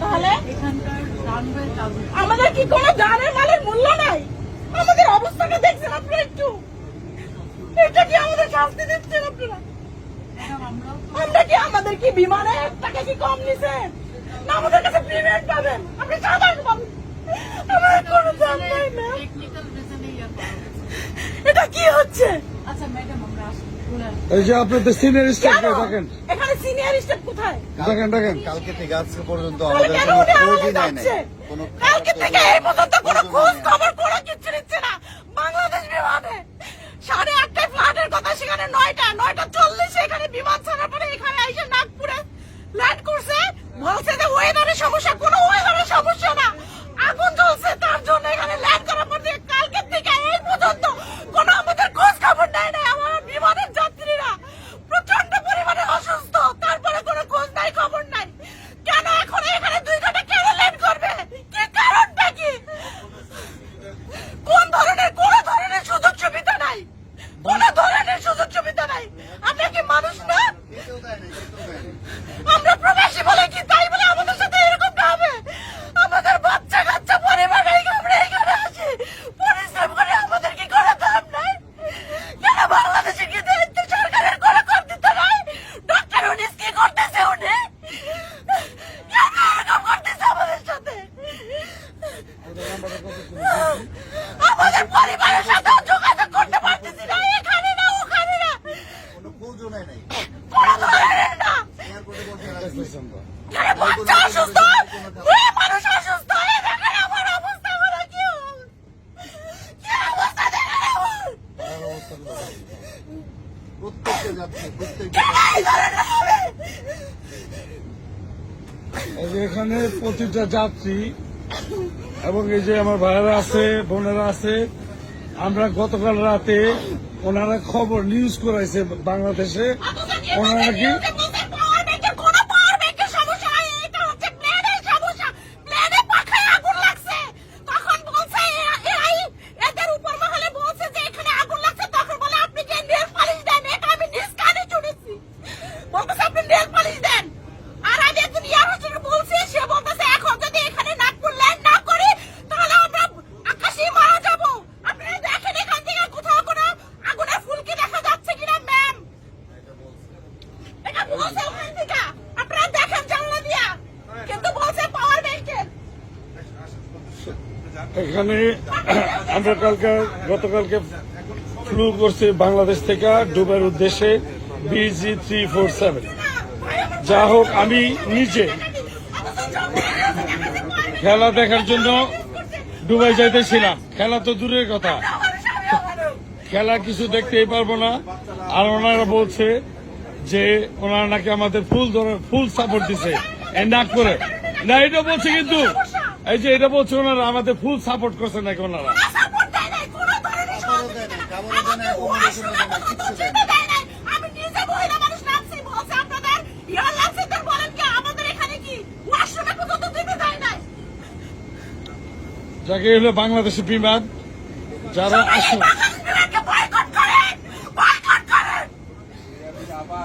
তাহলে। আমাদের কি কোনো জানের মালের মূল্য নাই? আমাদের অবস্থাটা দেখছেন আপনারা একটু। এটা কি আমাদের শাস্তি দিচ্ছেন আপনারা? আমরা কি আমাদের কি বিমানে টাকা কি কম নিছেন? না আমাদের কাছে পাবেন। আপনি সাধারণ পাবেন আমার কোনো দাম নাই না টেকনিক্যাল রিজনে ইয়ে করা হয়েছে। এটা কি হচ্ছে? আচ্ছা ম্যাডাম আমরা। এই যে আপনাদের সিনিয়র কেন? স্টাফকে দেখেন সিনিয়র স্টাফ কোথায়? দেখেন দেখেন কালকে থেকে আজকে পর্যন্ত আমাদের কোনো খোঁজই আমাদের নাই কোনো কালকে থেকে এই পর্যন্ত কোনো খোঁজ খবর কোনো কিচ্ছু নিচ্ছে না। বাংলাদেশ বিমানে সাড়ে আটটায় ফ্লাইটের কথা সেখানে নয়টা নয়টা চল্লিশে এখানে বিমান ছাড়ার পরে এখানে এসে নাগপুরে ল্যান্ড করছে। বলছে যে ওয়েদারের সমস্যা কোনো ওয়েদারের সমস্যা না আগুন জ্বলছে তার জন্য এখানে ল্যান্ড করার পর থেকে কালকে থেকে এই পর্যন্ত কোনো আমাদের খোঁজ খবর নেয় না আমার বিমানের যাত্রীরা প্রচণ্ড পরিমাণে অসুস্থ তারপরে কোনো খোঁজ নাই খবর নাই কেন এখন এখানে দুই ঘণ্টা কেন লেট করবে কি কারণটা কি কোন ধরনের কোন ধরনের সুযোগ সুবিধা নাই কোন ধরনের সুযোগ সুবিধা নাই আমরা কি মানুষ না কেউ দেয় নাই, কেউ দেয় নাই। আমরা প্রবাসী বলে কি তাই বলে আমাদের সাথে এরকমটা হবে আমাদের বাচ্চা কাচ্চা পরিবার এই আমরা এখানে আসি পরিশ্রম করে আমাদের কি করে দাম নাই কেন বাংলাদেশে কি দায়িত্ব সরকারের কোনো কর দিতে নাই ডক্টর উনিস কি করতেছে উনি কেন এরকম করতেছে আমাদের সাথে আমাদের পরিবারের সাথে যোগাযোগ করতে পারতেছি না, এখানে না, ওখানে না। কোনো খোঁজও নেয় নাই। কোনো ধরনের না আরে বাচ্চা অসুস্থ এখানে প্রতিটা যাত্রী এবং এই যে আমার ভাইয়েরা আছে, বোনেরা আছে, আমরা গতকাল রাতে ওনারা খবর নিউজ করাইছে বাংলাদেশে। ওনারা নাকি পাওয়ার ব্যাংকের কোনো পাওয়ার ব্যাংকের সমস্যা নাই এটা হচ্ছে প্লেনের সমস্যা প্লেনে পাখায় আগুন লাগছে তখন বলছে এ- এরাই এদের উপর মহলে বলছে যে এখানে আগুন লাগছে তখন বলে আপনি যে নেল পালিশ দেন এটা আমি নিজ কানে শুনেছি বলতেছে আপনি নেল পালিশ দেন আর আমি একজন ইয়ার হোস্টেলে বলছি সে বলতেছে এখন যদি এখানে নাগপুর ল্যান্ড না করি তাহলে আমরা আকাশে মারা যাব আপনারা দেখেন এখান থেকে কোথাও কোনো আগুনের ফুলকি দেখা যাচ্ছে কিনা ম্যাম এটা বলছে ওখান থেকে আপনারা দেখেন জানলা দিয়া কিন্তু বলছে পাওয়ার ব্যাংকের এখানে আমরা কালকে, গতকালকে ফ্লু করছি বাংলাদেশ থেকে ডুবের উদ্দেশ্যে বিজি থ্রি ফোর সেভেন যা হোক, আমি নিজে খেলা দেখার জন্য ডুবাই যাইতেছিলাম। খেলা তো দূরের কথা। খেলা কিছু দেখতেই পারব না। আর ওনারা বলছে যে ওনারা নাকি আমাদের ফুল ধরে ফুল সাপোর্ট দিছে। নাক করে। না এটা বলছে কিন্তু এই যে এটা বলছে ওনারা আমাদের ফুল সাপোর্ট করছে নাকি ওনারা? যাকে হলো বাংলাদেশের বিমান যারা আসুন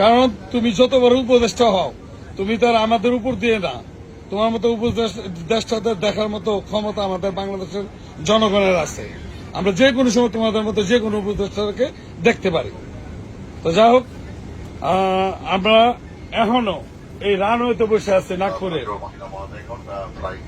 কারণ তুমি যত বড় উপদেষ্টা হও তুমি তার আমাদের উপর দিয়ে না তোমার মতো উপদেষ্টাদের দেখার মতো ক্ষমতা আমাদের বাংলাদেশের জনগণের আছে আমরা যে কোনো সময় তোমাদের মতো যে কোনো উপদেষ্টাকে দেখতে পারি তো যা হোক আমরা এখনও এই রানওয়েতে বসে আছি নাগপুরে আমাদের ঘণ্টা ফ্লাইট